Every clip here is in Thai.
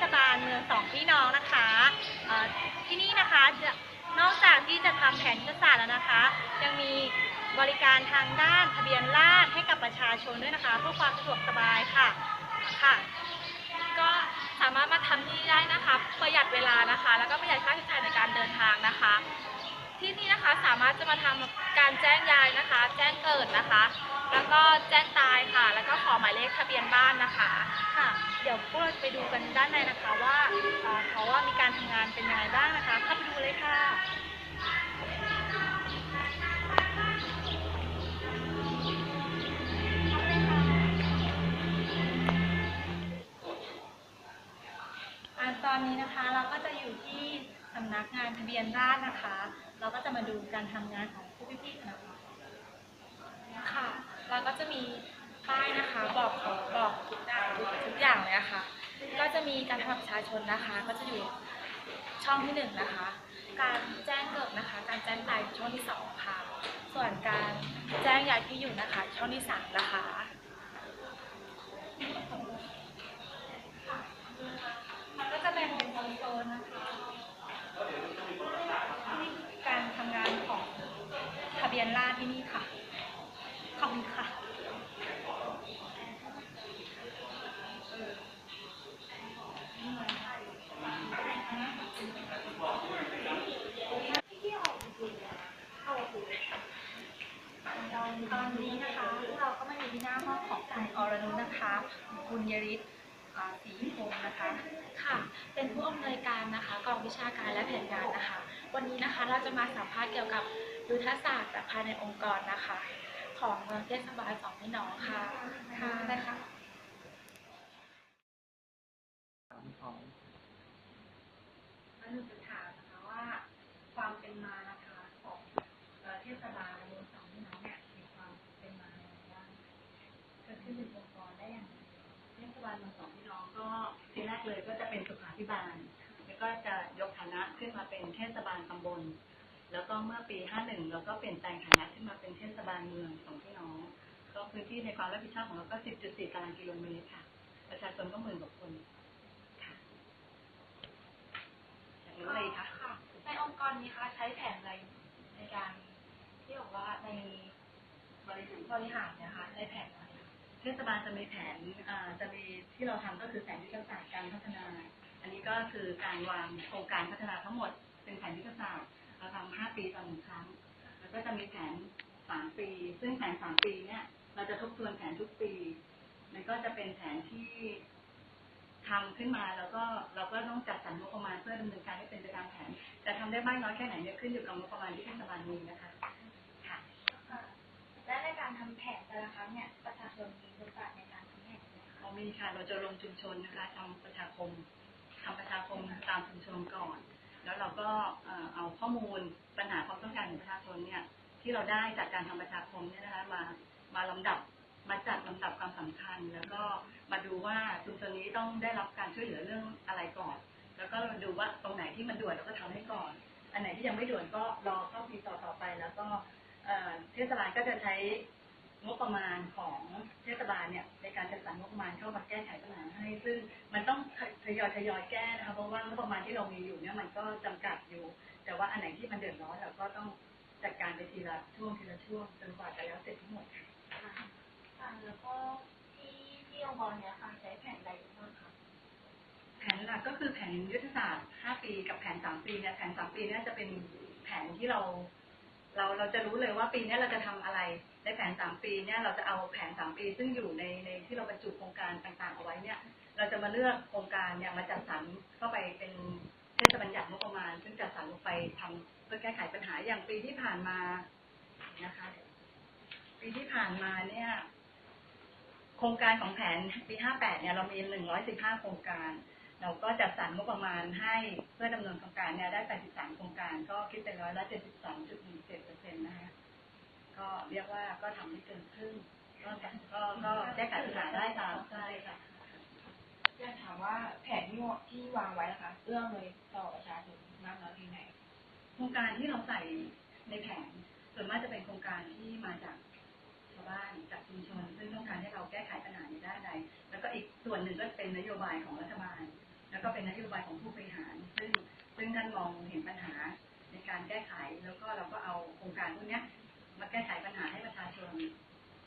ศบาลเมืองสองพี่น้องนะคะที่นี่นะคะจะนอกจากที่จะทำแผนยุทธศาสตร์แล้วนะคะ ยังมีบริการทางด้านทะเบียนราษฎร์ให้กับประชาชนด้วยนะคะเพื่อความสะดวกสบายค่ะค่ะ ก็สามารถมาทำที่ได้นะคะประหยัดเวลานะคะ แล้วก็ประหยัดค่าใช้จ่ายในการเดินทางนะคะ ที่นี่นะคะสามารถจะมาทำการแจ้งยายนะคะ แจ้งเกิดนะคะ แล้วก็แจ้งตายค่ะ แล้วก็ขอหมายเลขทะเบียนบ้านนะคะค่ะ เดี๋ยวพวกเราไปดูกันด้านในนะคะว่าเอ่อเขาว่ามีการทำงานเป็นยังไงบ้างนะคะเข้าไปดูเลยค่ะ อ่าตอนนี้นะคะเราก็จะอยู่ที่สำนักงานทะเบียนราษฎร์นะคะ เราก็จะมาดูการทำงานของผู้พี่ๆกันนะคะ เราก็จะมีป้ายนะคะบอกขอบอกทุกอย่างทุกอย่างเลยอะค่ะก็จะมีการทำบัตรประชาชนนะคะ ก็จะอยู่ช่องที่หนึ่งนะคะ การแจ้งเกิดนะคะ การแจ้งตายช่องที่สองค่ะ ส่วนการแจ้งย้ายที่อยู่นะคะ ช่องที่สามนะคะมันก็จะแบ่งเป็นโซนนะคะนี่คือการทำงานของทะเบียนราษฎร์ที่นี่ค่ะ ขอบคุณค่ะตอนนี้นะคะเราก็มาอยู่ที่หน้าห้องของคุณอรนุชนะคะบุญยริศอ่าศรีพงนะคะ ค่ะ เป็นผู้อำนวยการนะคะกองวิชาการและแผนงานนะคะ วันนี้นะคะเราจะมาสัมภาษณ์เกี่ยวกับยุทธศาสตร์แบบภายในองค์กรนะคะ ของเมืองเทศบาลสองพี่น้องค่ะ ค่ะได้ค่ะของแล้วหนูจะถามนะคะว่าความเป็นมานะคะของเอ่อเทศบาลเมืองสองพี่น้องเนี่ยมีความเป็นมาอย่างไรบ้างเกิดขึ้นเป็นองค์กรได้อย่างไรเทศบาลเมืองสองพี่น้องก็ทีแรกเลยก็จะเป็นสุขาภิบาล แล้วก็จะยกฐานะขึ้นมาเป็นเทศบาลตำบล แล้วก็เมื่อปี 51 เราก็เปลี่ยนแปลงฐานะขึ้นมาเป็นเทศบาลเมืองสองพี่น้อง ก็พื้นที่ในความรับผิดชอบของเราก็ 10.4 ตารางกิโลเมตรค่ะ ประชาชนก็หมื่นกว่าคนค่ะอยากรู้อะไรคะค่ะในองค์กรนี้คะใช้แผนอะไรในการที่บอกว่าในบริหารบริหารเนะคะใช้แผนอะไรคะเทศบาลจะมีแผนอ่าจะมีที่เราทำก็คือแผนยุทธศาสตร์การพัฒนา อันนี้ก็คือการวางโครงการพัฒนาทั้งหมดเป็นแผนยุทธศาสตร์ เราทำห้าปีต่อหนึ่งครั้ง แล้วก็จะมีแผนสามปี ซึ่งแผนสามปีเนี่ย เราจะทบทวนแผนทุกปี มันก็จะเป็นแผนที่ทำขึ้นมาแล้วก็เราก็ต้องจัดสรรงบประมาณเพื่อดำเนินการให้เป็นไปตามแผนแต่ทำได้มากน้อยแค่ไหนเนี่ยขึ้นอยู่กับงบประมาณที่เทศบาลมีนะคะค่ะและในการทำแผนแต่ละครั้งเนี่ยประชาชนมีบทบาทในการทำแผนไหมคะเรามีค่ะเราจะลงชุมชนนะคะทำประชาคมทำประชาคมตามชุมชนก่อน แล้วเราก็เอาข้อมูลปัญหาความต้องการของประชาชนเนี่ย ที่เราได้จากการทำประชาคมเนี่ยนะคะมามาลำดับมาจัดลำดับความสำคัญ แล้วก็มาดูว่าชุมชนนี้ต้องได้รับการช่วยเหลือเรื่องอะไรก่อน แล้วก็ดูว่าตรงไหนที่มันด่วนเราก็ทำให้ก่อน อันไหนที่ยังไม่ด่วนก็รอเข้าปีต่อต่อไป แล้วก็เทศบาลก็จะใช้ งบประมาณของเทศบาลเนี่ยในการจัดสรรงบประมาณเข้ามาแก้ไขปัญหาให้ ซึ่งมันต้องทยอยทยอยแก้นะคะเพราะว่างบประมาณที่เรามีอยู่เนี่ยมันก็จำกัดอยู่ แต่ว่าอันไหนที่มันเดือดร้อนเราก็ต้องจัดการไปทีละช่วงทีละช่วงจนกว่าจะแล้วเสร็จทั้งหมดค่ะค่ะแล้วก็ที่ที่องค์กรเนี้ยค่ะใช้แผนอะไรบ้างคะแผนหลักก็คือแผนยุทธศาสตร์ 5 ปีกับแผน 3 ปีเนี่ยแผน 3 ปีเนี่ยจะเป็นแผนที่เรา เราเราจะรู้เลยว่าปีเนี้ยเราจะทำอะไร ในแผนสามปีเนี่ยเราจะเอาแผนสามปี ซึ่งอยู่ในในที่เราบรรจุโครงการต่างๆเอาไว้เนี่ย เราจะมาเลือกโครงการเนี่ยมาจัดสรรเข้าไปเป็นเทศบัญญัติงบประมาณ ซึ่งจัดสรรลงไปทำเพื่อแก้ไขปัญหาอย่างปีที่ผ่านมานะคะ ปีที่ผ่านมาเนี่ย โครงการของแผนปี 58 เนี่ยเรามี 115 โครงการ เราก็จัดสรรงบประมาณให้เพื่อดำเนินโครงการเนี่ยได้ 83 โครงการ ก็คิดเป็นร้อยละ72.17เปอร์เซ็นต์นะคะ ก็เรียกว่าก็ทำได้เกินครึ่งก็ก็ก็แก้ไขปัญหาได้ตามใช่ค่ะอยากถามว่าแผนที่วที่วางไว้นะคะเอื้อมเลยต่อประชาชนมากน้อยเพียงไหนโครงการที่เราใส่ในแผนส่วนมากจะเป็นโครงการที่มาจากชาวบ้านจากชุมชน ซึ่งต้องการให้เราแก้ไขปัญหาในด้านใด แล้วก็อีกส่วนหนึ่งก็เป็นนโยบายของรัฐบาล แล้วก็เป็นนโยบายของผู้บริหาร ซึ่งซึ่งท่านมองเห็นปัญหาในการแก้ไขแล้วก็เราก็เอาโครงการพวกเนี้ย มาแก้ไขปัญหาให้ประชาชน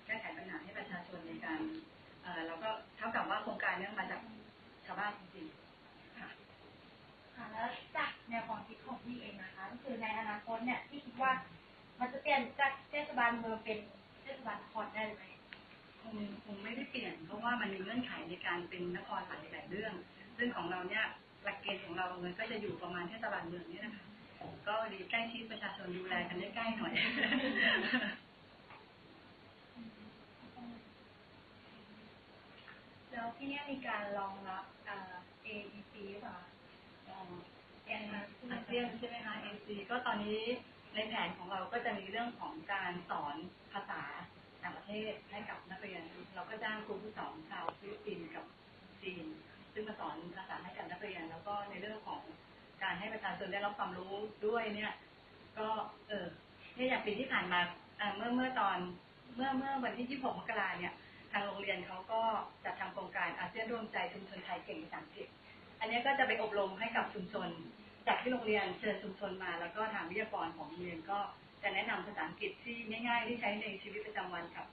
แก้ไขปัญหาให้ประชาชนในการเอ่อเราก็เท่ากับว่าโครงการเนี้ยมาจากชาวบ้านจริงๆค่ะค่ะแล้วจากแนวความคิดของพี่เองนะคะก็คือในอนาคตเนี่ยที่คิดว่ามันจะเปลี่ยนจากเทศบาลเมืองเป็นเทศบาลนครได้ไหมคงคงไม่ได้เปลี่ยน เพราะว่ามันมีเงื่อนไขในการเป็นนครหลายหลายๆเรื่อง ซึ่งของเราเนี่ยหลักเกณฑ์ของเรามันก็จะอยู่ประมาณเทศบาลเมืองนี่นะคะ ก็ดีใกล้ชิดประชาชนดูแลกันได้ใกล้หน่อยแล้วที่เนี่ยมีการรองรับเอ่อ AEC หรือเปล่าอาเซียนใช่ไหมคะ AC ก็ตอนนี้ในแผนของเราก็จะมีเรื่องของการสอนภาษาต่างประเทศให้กับนักเรียน เราก็จ้างครูผู้สอนชาวฟิลิปปินส์กับจีน ซึ่งมาสอนภาษาให้กับนักเรียน แล้วก็ในเรื่องของ การให้ประชาชนได้รับความรู้ด้วยเนี่ย ก็เออเนี่ยอย่างปีที่ผ่านมาเมื่อเมื่อตอนเมื่อเมื่อวันที่ 26 มกราเนี่ย ทางโรงเรียนเขาก็จัดทำโครงการอาเซียนร่วมใจชุมชนไทยเก่งภาษาอังกฤษ อันนี้ก็จะไปอบรมให้กับชุมชน จากที่โรงเรียนเชิญชุมชนมา แล้วก็ทางวิทยากรของโรงเรียนก็จะแนะนำภาษาอังกฤษที่ง่ายๆที่ใช้ในชีวิตประจำวันกับ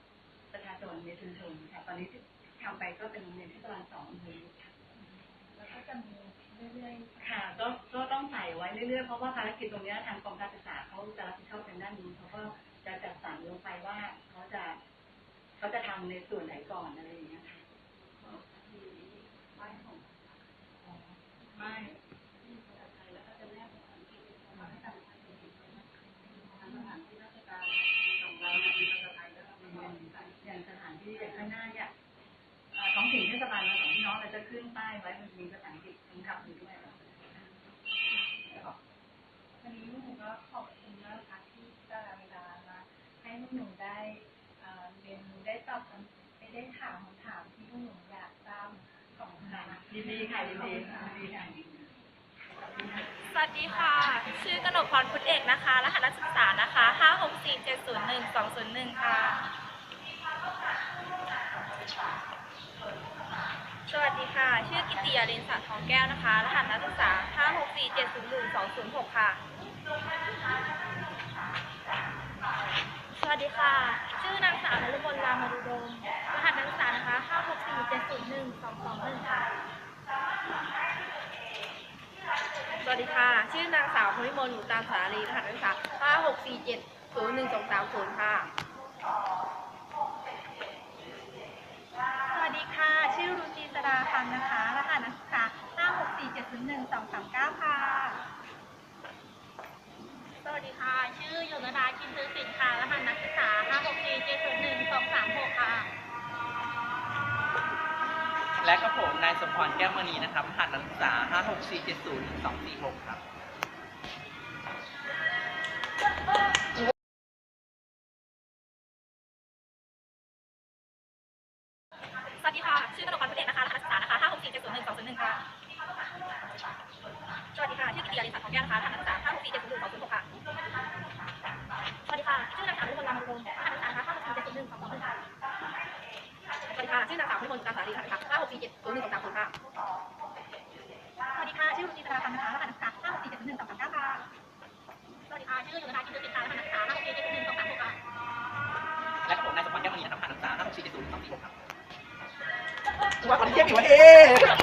ประชาชนในชุมชนค่ะ ตอนนี้ที่ทำไปก็เป็นโรงเรียนที่ประมาณสองอำเภอค่ะ แล้วก็จะมี เรื่อยค่ะก็ก็ต้องใส่ไว้เรื่อยๆเพราะว่าภารกิจตรงนี้ทางกองการศึกษาเขาจะรับผิดชอบทางด้านนี้เขาก็จะจัดสรรลงไปว่าเขาจะเขาจะทำในส่วนไหนก่อนอะไรอย่างเงี้ยค่ะไม่อย่างสถานที่อย่างข้างหน้าเนี่ยเอ่อท้องถิ่นเทศบาลเราสองพี่น้องเรา จะขึ้นป้ายไว้มันมีภาษาอังกฤษกำกับอยู่ด้วยวันนี้หนูก็ขอบคุณมากนะคะที่สละเวลามาให้พวกหนูได้เรียนรู้ได้ตอบคำได้ได้ถามคำถามที่พวกหนูอยากทราบของคณะยินดีค่ะดียินดีค่ะสวัสดีค่ะ ชื่อกนกพรพุทธเอกนะคะ รหัสนักศึกษานะคะ 564701201 ค่ะ สวัสดีค่ะ ชื่อกิติยาลินสาทองแก้วนะคะ รหัสนักศึกษา 564701206 ค่ะ สวัสดีค่ะ ชื่อนางสาวนฤมลรามารุดม รหัสนักศึกษานะคะ 564701221 ค่ะ สวัสดีค่ะ ชื่อนางสาวพมิมลหนูตามสาลี รหัสนักศึกษา 564701230 ค่ะสวัสดีค่ะ ชื่อรุ ดาพันธ์นะคะ รหัสนักศึกษา564701239 ค่ะ สวัสดีค่ะ ชื่อโยนดาชินซื้อสินค่ะ รหัสนักศึกษา564701236 ค่ะ และก็ผมนายสมพรแก้วมณีนะครับรหัสนักศึกษา564701246 ครับ พุทธเอกนะคะรหัสนักศึกษานะคะ564701201ค่ะสวัสดีค่ะ ชื่อกิติยาลินสาทองแก้วนะคะรหัสนักศึกษา564701206ค่ะ สวัสดีค่ะ ชื่อนางสาวพมิมลรามมารุดมรหัสนักศึกษาคะ564701230ค่ะสวัสดีค่ะ ชื่อนางสาวพมิมลตามสาลีรหัสนักศึกษา564701230ค่ะ สวัสดีค่ะ ชื่อรุจิตราพันธ์นะคะ ว่าค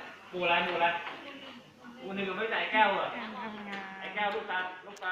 หมู่อะไรหมู่อะไรหมู่หนึ่งก็ไม่รู้จักไอ้แก้วเหรอไอ้แก้วลูกตาลูกตา